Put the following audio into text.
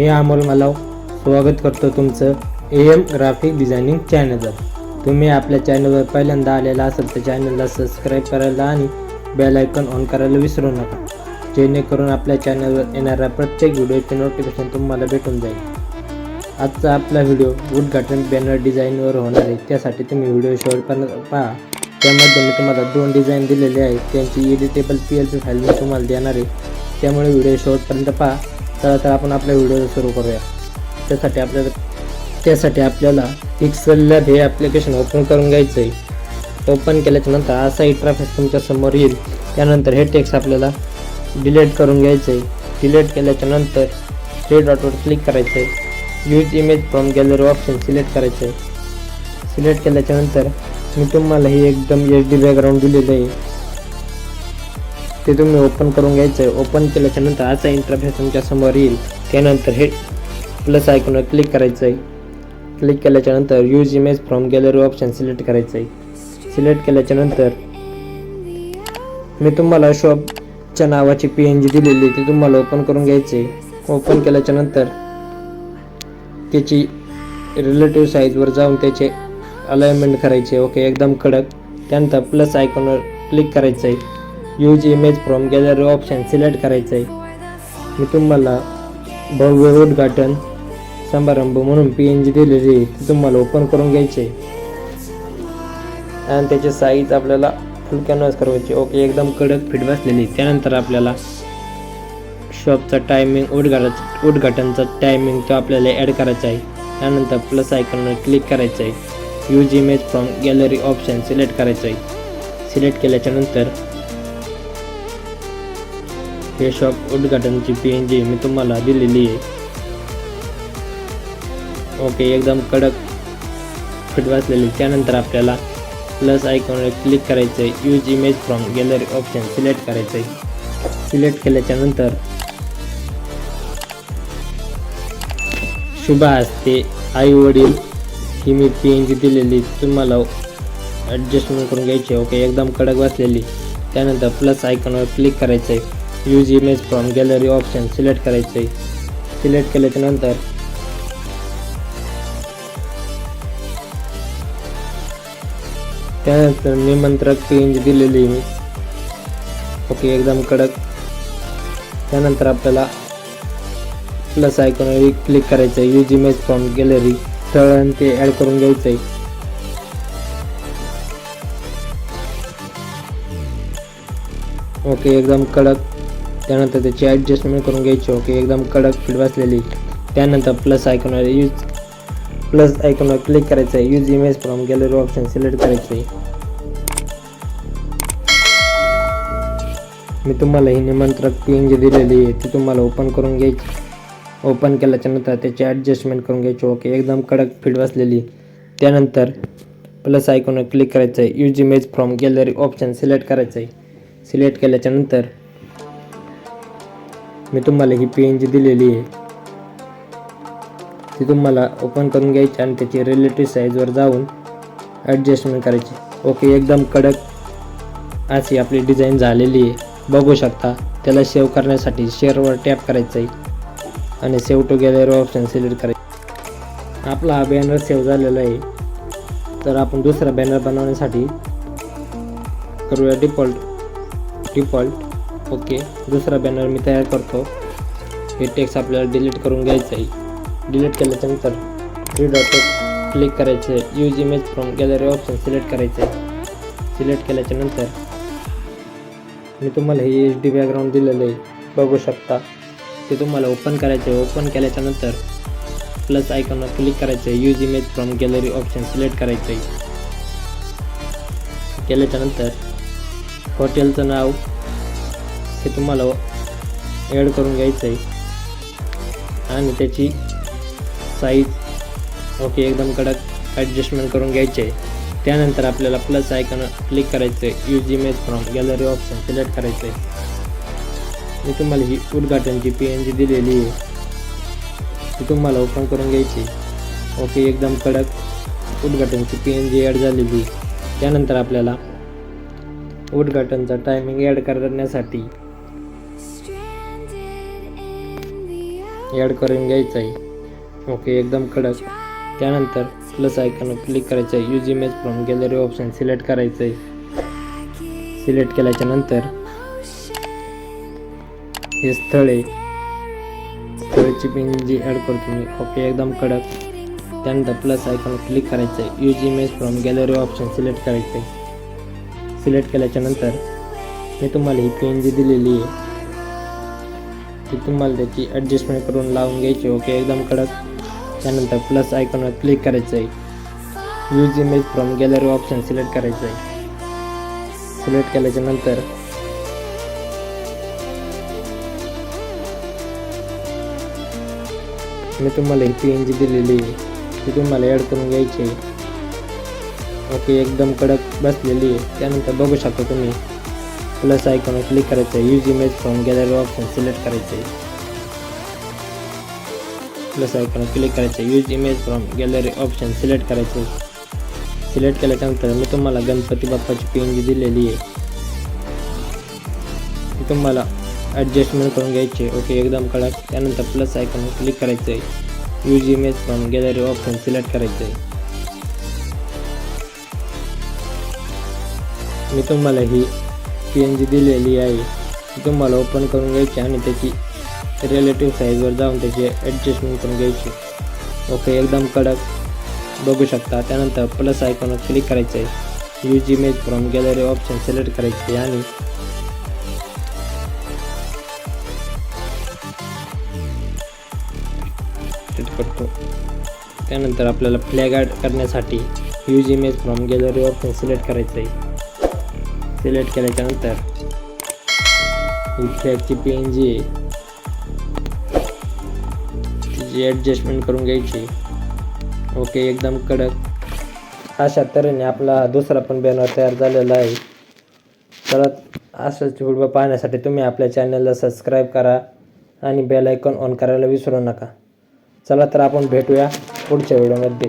मी अमोल मलाव. स्वागत करतो तुमचं ए एम ग्राफिक डिझायनिंग चॅनलवर तुम्ही आपल्या चॅनलवर पहिल्यांदा आलेला असाल तर चॅनलला सबस्क्राईब करायला आणि बेल आयकॉन ऑन करायला विसरू नका. जेणेकरून आपल्या चॅनलवर येणाऱ्या प्रत्येक व्हिडिओचे नोटिफिकेशन तुम्हाला भेटून जाईल. आजचा आपला व्हिडिओ उद्घाटन बॅनर डिझाईनवर होणार आहे. त्यासाठी तुम्ही व्हिडिओ शेवटपर्यंत पहा. त्यामध्ये मी तुम्हाला दोन डिझाईन दिलेले आहेत. त्यांची editable P L P file मी तुम्हाला देणार आहे. त्यामुळे व्हिडिओ शेवटपर्यंत पहा. चला तर आपण आपल्या व्हिडिओ सुरू करूया. त्यासाठी आपल्याला त्यासाठी आपल्याला पिक्सल लॅब हे ॲप्लिकेशन ओपन करून घ्यायचं आहे ओपन केल्याच्यानंतर असा इंटरफेस तुमच्यासमोर येईल. त्यानंतर हे टेक्स्ट आपल्याला डिलीट करून घ्यायचं आहे डिलीट केल्याच्यानंतर थ्री डॉटवर क्लिक करायचं आहे use image from gallery option select करायचं आहे सिलेक्ट केल्याच्यानंतर मी तुम्हाला ही एकदम एच डी बॅकग्राऊंड दिलेलं आहे. ते तुम्ही ओपन करून घ्यायचं आहे ओपन केल्याच्यानंतर असा इंटरफेस तुमच्यासमोर येईल. त्यानंतर हे प्लस आयकॉनवर क्लिक करायचं आहे क्लिक केल्याच्यानंतर use image from gallery option select करायचं आहे सिलेक्ट केल्याच्यानंतर मी तुम्हाला शॉपच्या नावाची पी एन जी दिलेली ती तुम्हाला ओपन करून घ्यायची ओपन केल्याच्यानंतर त्याची रिलेटिव्ह साईजवर जाऊन त्याचे अलाइनमेंट करायचे. ओके एकदम कडक. त्यानंतर प्लस आयकॉनवर क्लिक करायचं आहे use image from gallery option select करायचं आहे मी तुम्हाला भव्य उद्घाटन समारंभ म्हणून पी एन जी दिलेली आहे. ती तुम्हाला ओपन करून घ्यायची आहे आणि त्याची साईज आपल्याला फुल कॅनव्हास करायची ओके एकदम कडक फिट बसलेली. त्यानंतर आपल्याला शॉपचा टायमिंग उद्घाटा उद्घाटनचा टायमिंग तो आपल्याला ॲड करायचा आहे. त्यानंतर प्लस आयकॉनवर क्लिक करायचं आहे use image from gallery option select करायचं आहे सिलेक्ट केल्याच्यानंतर हे शॉप उद्घाटनची पी एन जी मी तुम्हाला दिलेली आहे. ओके एकदम कडक फिट बसलेली त्यानंतर आपल्याला प्लस आयकॉनवर क्लिक करायचं आहे use image from gallery option select करायचं आहे सिलेक्ट केल्याच्यानंतर शुभ हस्ते आई वडील ही मी पी एन जी दिलेली. तुम्हाला ॲडजस्टमेंट करून घ्यायची आहे. ओके एकदम कडक बसलेली त्यानंतर प्लस आयकॉनवर क्लिक करायचं आहे use image from gallery option select करायचं आहे सिलेक्ट केल्याच्यानंतर त्यानंतर निमंत्रक पेंज दिलेली मी. ओके एकदम कडक. त्यानंतर आपल्याला प्लस आयकॉनवर क्लिक करायचं आहे यूज इमेज फ्रॉम गॅलरी तळण ते ॲड करून घ्यायचं आहे ओके एकदम कडक. त्यानंतर त्याची ॲडजस्टमेंट करून घ्यायची ओके? एकदम कडक फिट बसलेली त्यानंतर प्लस आयकॉनवर यूज प्लस आयकॉनवर क्लिक करायचं आहे use image from gallery option select करायचं आहे मी तुम्हाला ही निमंत्रक पिंग जी दिलेली आहे ती तुम्हाला ओपन करून घ्यायची. ओपन केल्याच्यानंतर त्याची ॲडजस्टमेंट करून घ्यायची ओके? एकदम कडक फिट बसलेली त्यानंतर प्लस आयकॉनवर क्लिक करायचं आहे use image from gallery option select करायचं आहे सिलेक्ट केल्याच्यानंतर मी तुम्हाला ही पी एन जी दिलेली आहे. ती तुम्हाला ओपन करून घ्यायची आणि त्याची रिलेटिव्ह साईजवर जाऊन ॲडजस्टमेंट करायची. ओके एकदम कडक अशी आपली डिझाईन झालेली आहे. बघू शकता त्याला सेव्ह करण्यासाठी शेअरवर टॅप करायचं आहे आणि save to gallery option select करायचं. आपला हा बॅनर सेव्ह झालेला आहे. तर आपण दुसरा बॅनर बनवण्यासाठी करूया डिफॉल्ट डिफॉल्ट ओके दुसरा बॅनर मी तयार करतो. हे टेक्स्ट आपल्याला डिलीट करून घ्यायचं आहे. डिलीट केल्याच्यानंतर थ्री डॉटवर क्लिक करायचं आहे. Use image from gallery option select करायचं आहे. सिलेक्ट केल्याच्यानंतर मी तुम्हाला हे एच डी बॅकग्राऊंड दिलेलं आहे. बघू शकता. ते तुम्हाला ओपन करायचं आहे. ओपन केल्याच्यानंतर प्लस आयकॉनवर क्लिक करायचं आहे. Use image from gallery option select करायचं आहे. केल्याच्यानंतर हॉटेलचं नाव हे तुम्हाला ॲड करून घ्यायचं आहे. आणि त्याची साईज ओके एकदम कडक ॲडजस्टमेंट करून घ्यायचे आहे. त्यानंतर आपल्याला प्लस आयकॉन क्लिक करायचं आहे. Use image from gallery option select करायचं आहे. मी तुम्हाला ही उद्घाटनची पी एन जी दिलेली आहे ती तुम्हाला ओपन करून घ्यायची ओके एकदम कडक उद्घाटनची पी एन जी ॲड झालेली त्यानंतर आपल्याला उद्घाटनचा टायमिंग ॲड करण्यासाठी ॲड करून घ्यायचं आहे. ओके एकदम कडक. त्यानंतर प्लस आयकॉन क्लिक करायचं आहे. Use image from gallery option select करायचं आहे. सिलेक्ट केल्याच्यानंतर हे स्थळे स्थळची पिन जी ॲड करतो मी ओके एकदम कडक. त्यानंतर प्लस आयकॉन क्लिक करायचं आहे. Use image from gallery option select करायचं आहे. सिलेक्ट केल्याच्यानंतर मी तुम्हाला ही पेन जी दिलेली आहे ती तुम्हाला त्याची ॲडजस्टमेंट करून लावून घ्यायची. ओके एकदम कडक. त्यानंतर प्लस आयकॉनवर क्लिक करायचं आहे use image from gallery option select करायचं आहे सिलेक्ट केल्याच्यानंतर मी तुम्हाला ही पी एन जी दिलेली आहे. ती तुम्हाला ॲड करून घ्यायची आहे. ओके एकदम कडक बसलेली आहे. त्यानंतर बघू शकता तुम्ही. प्लस आयकॉनवर क्लिक करायचं. आहे use image from gallery option select करायचं. आहे प्लस आयकॉनवर क्लिक करायचं. आहे use image from gallery option select करायचं. आहे सिलेक्ट केल्याच्यानंतर मी तुम्हाला गणपती बाप्पाची पी जी दिलेली आहे. तुम्हाला ॲडजस्टमेंट करून घ्यायचे ओके एकदम कडक. त्यानंतर प्लस आयकॉनवर क्लिक करायचं आहे. Use image from gallery option select करायचं आहे. मी तुम्हाला ही पी एन जी दिलेली आहे. तुम्हाला ओपन करून घ्यायची आणि त्याची रिलेटिव्ह साईजवर जाऊन त्याची ॲडजस्टमेंट करून घ्यायची. ओके एकदम कडक. बघू शकता त्यानंतर प्लस आयकॉनवर क्लिक करायचं आहे use image from gallery option select करायचे आहे आणि करतो. त्यानंतर आपल्याला फ्लॅग ॲड करण्यासाठी use image from gallery option select करायचं आहे सिलेक्ट केल्याच्यानंतर ही फ्लॅगची पी एन जी तिची ॲडजस्टमेंट करून घ्यायची. ओके एकदम कडक. अशा तऱ्हेने आपला दुसरा पण बॅनर तयार झालेला आहे. परत अशाच व्हिडिओ पाहण्यासाठी तुम्ही आपल्या चॅनलला सबस्क्राईब करा आणि बेल आयकॉन ऑन करायला विसरू नका. चला तर आपण भेटूया पुढच्या व्हिडिओमध्ये